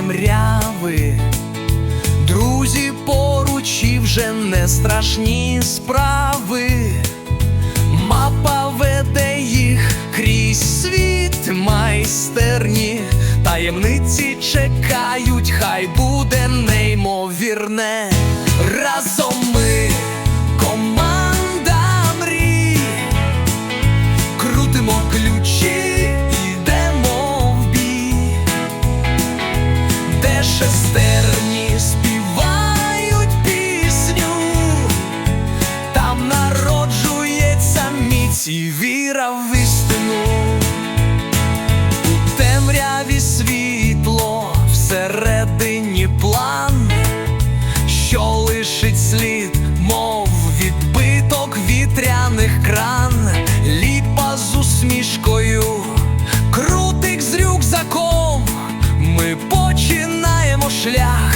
темряви. Друзі поруч і вже не страшні справи. Мапа веде їх крізь світ майстерні, таємниці чекають, хай буде неймовірне. Разом ми і віра в істину. У темряві світло, всередині план, що лишить слід, мов відбиток вітряних кран, ліпа з усмішкою, крутик з рюкзаком. Ми починаємо шлях,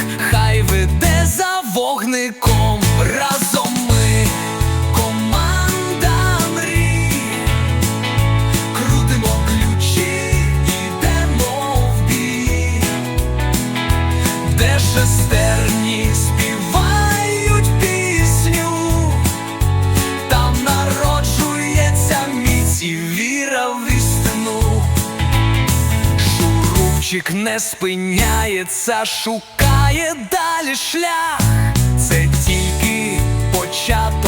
Шурупчик не спиняється, шукає далі шлях. Це тільки початок,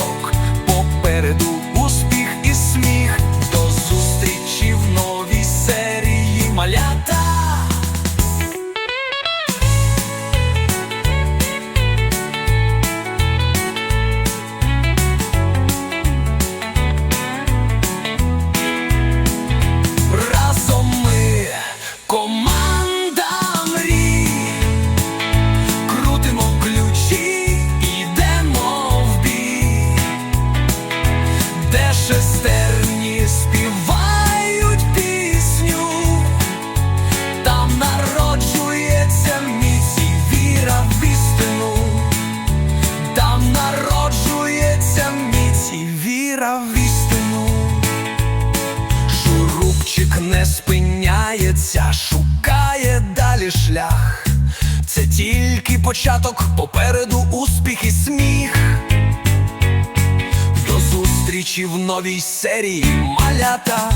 віра істину. Шурупчик не спиняється, шукає далі шлях. Це тільки початок, попереду успіх і сміх. До зустрічі в новій серії малята.